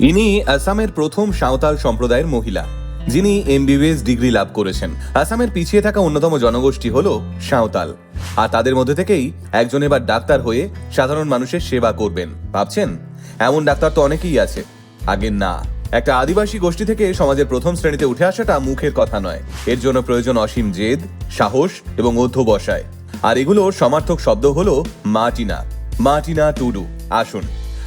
ইনি আসামের প্রথম সাঁওতাল সম্প্রদায়ের মহিলা, যিনি এমবিবিএস ডিগ্রি লাভ করেছেন। আসামের পিছিয়ে থাকা অন্যতম জনগোষ্ঠী হল সাঁওতাল। আর তাদের মধ্যে থেকেই একজন এবার ডাক্তার হয়ে সাধারণ মানুষের সেবা করবেন। ভাবছেন? এমন ডাক্তার তো অনেকেই আছে। আগে না। একটা আদিবাসী গোষ্ঠী থেকে সমাজের প্রথম শ্রেণীতে উঠে আসাটা মুখের কথা নয়। এর জন্য প্রয়োজন অসীম জেদ, সাহস এবং অধ্যবসায়। আর এগুলোর সমার্থক শব্দ হলো মার্টিনা মার্টিনা টুডু। আসুন।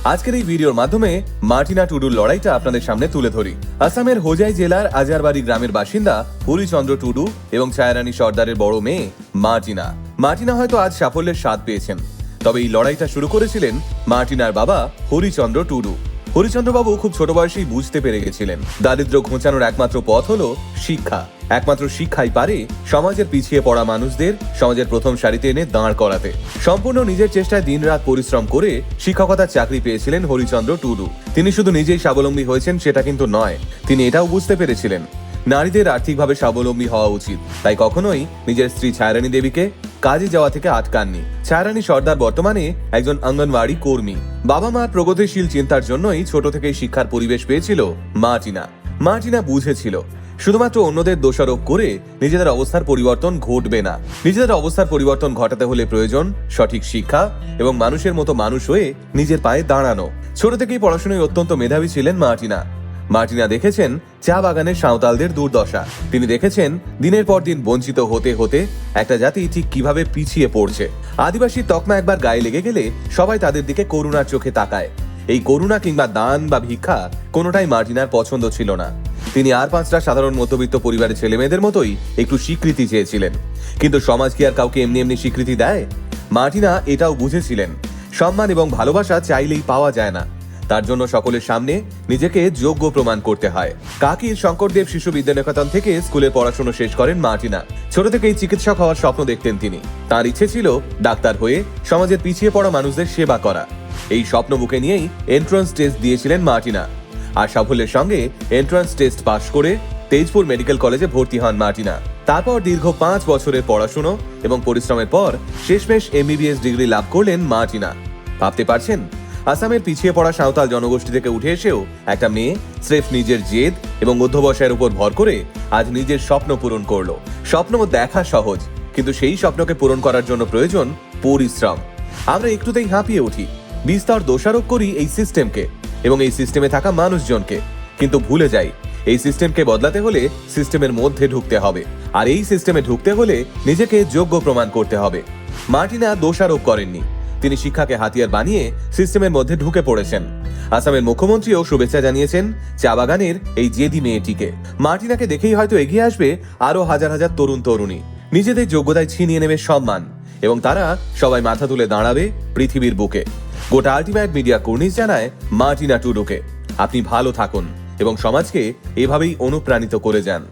আজকের এই ভিডিওর মাধ্যমে মার্টিনা টুডুর লড়াইটা আপনাদের সামনে তুলে ধরি। আসামের হোজাই জেলার আজারবাড়ি গ্রামের বাসিন্দা হরিচন্দ্র টুডু এবং ছায়ারানী সর্দারের বড় মেয়ে মার্টিনা। মার্টিনা হয়তো আজ সাফল্যের স্বাদ পেয়েছেন, তবে এই লড়াইটা শুরু করেছিলেন মার্টিনার বাবা হরিচন্দ্র টুডু। হরিচন্দ্রবাবু খুব ছোট বয়সেই বুঝতে পেরে গেছিলেন। দারিদ্র ঘোচানোর একমাত্র পথ হলো শিক্ষা। একমাত্র শিক্ষাই পারে সমাজের পিছিয়ে পড়া মানুষদের সমাজের প্রথম সারিতে এনে দাঁড় করাতে। সম্পূর্ণ নিজের চেষ্টায় দিনরাত পরিশ্রম করে শিক্ষকতার চাকরি পেয়েছিলেন হরিচন্দ্র টুডু। তিনি শুধু নিজেই স্বাবলম্বী হয়েছেন সেটা কিন্তু নয়, তিনি এটাও বুঝতে পেরেছিলেন। নারীদের আর্থিকভাবে স্বাবলম্বী হওয়া উচিত, তাই কখনোই নিজের স্ত্রী ছায়ারানী দেবীকে কাজে যাওয়া থেকে আটকাননি। ছায়ারানী সর্দার বর্তমানে একজন অঙ্গনওয়াড়ি কর্মী। বাবা মার প্রগতিশীল চিন্তার জন্যই ছোট থেকেই শিক্ষার পরিবেশ পেয়েছিল মার্টিনা মার্টিনা বুঝেছিল, শুধুমাত্র অন্যদের দোষারোপ করে নিজেদের অবস্থার পরিবর্তন ঘটবে না। নিজেদের অবস্থার পরিবর্তন ঘটাতে হলে প্রয়োজন সঠিক শিক্ষা এবং মানুষের মতো মানুষ হয়ে নিজের পায়ে দাঁড়ানো। ছোট থেকেই পড়াশোনায় অত্যন্ত মেধাবী ছিলেন মার্টিনা মার্টিনা দেখেছেন চা বাগানের সাঁওতালদের দুর্দশা। তিনি দেখেছেন দিনের পর দিন বঞ্চিত হতে হতে একটা জাতি ঠিক কীভাবে পিছিয়ে পড়ছে। আদিবাসী তকমা একবার গায়ে লেগে গেলে সবাই তাদের দিকে করুণার চোখে তাকায়। এই করুণা কিংবা দান বা ভিক্ষা কোনোটাই মার্টিনার পছন্দ ছিল না। তিনি আর পাঁচটা সাধারণ মধ্যবিত্ত পরিবারের ছেলে মেয়েদের মতোই একটু স্বীকৃতি চেয়েছিলেন। কিন্তু সমাজ কি আর কাউকে এমনি এমনি স্বীকৃতি দেয়? মার্টিনা এটাও বুঝেছিলেন। সম্মান এবং ভালোবাসা চাইলেই পাওয়া যায় না। তার জন্য সকলের সামনে নিজেকে যোগ্য প্রমাণ করতে হয়। কাকির শঙ্করদেব শিশু বিদ্যানিকেতন থেকে স্কুলের পড়াশোনা শেষ করেন মার্টিনা। ছোট থেকেই চিকিৎসক হওয়ার স্বপ্ন দেখতেন তিনি। তার ইচ্ছে ছিল ডাক্তার হয়ে সমাজের পিছিয়ে পড়া মানুষদের সেবা করা। এই স্বপ্ন বুকে নিয়েই এন্ট্রান্স টেস্ট দিয়েছিলেন মার্টিনা। আর সাফল্যের সঙ্গে এন্ট্রান্স টেস্ট পাশ করে তেজপুর মেডিকেল কলেজে ভর্তি হন মার্টিনা। তারপর দীর্ঘ পাঁচ বছরের পড়াশুনো এবং পরিশ্রমের পর শেষমেশ এমবিবিএস ডিগ্রি লাভ করলেন মার্টিনা। ভাবতে পারছেন? আসামের পিছিয়ে পড়া সাঁওতাল জনগোষ্ঠী থেকে উঠে এসেও একটা মেয়ে স্রেফ নিজের জেদ এবং অধ্যবসায়ের উপর ভর করে আজ নিজের স্বপ্ন পূরণ করল। স্বপ্ন দেখা সহজ, কিন্তু সেই স্বপ্নকে পূরণ করার জন্য প্রয়োজন পরিশ্রম। আমরা একটুতেই হাঁপিয়ে উঠি। বিস্তর দোষারোপ করি এই সিস্টেমকে এবং এই সিস্টেমে থাকা মানুষজনকে। কিন্তু ভুলে যাই, এই সিস্টেমকে বদলাতে হলে সিস্টেমের মধ্যে ঢুকতে হবে। আর এই সিস্টেমে ঢুকতে হলে নিজেকে যোগ্য প্রমাণ করতে হবে। মার্টিনা দোষারোপ করেননি। তিনি শিক্ষাকে হাতিয়ার বানিয়ে সিস্টেমের মধ্যে ঢুকে পড়েছেন। আসামের মুখ্যমন্ত্রীও শুভেচ্ছা জানিয়েছেন চা বাগানের এই জেদি মেয়েটিকে। মার্টিনাকে দেখেই হয়তো এগিয়ে আসবে আরও হাজার হাজার তরুণ তরুণী। নিজেদের যোগ্যতায় ছিনিয়ে নেবে সম্মান এবং তারা সবাই মাথা তুলে দাঁড়াবে পৃথিবীর বুকে। গোটা আলটিমেট মিডিয়া কর্নিস জানায় মার্টিনা টুডুকে। আপনি ভালো থাকুন এবং সমাজকে এভাবেই অনুপ্রাণিত করে যান।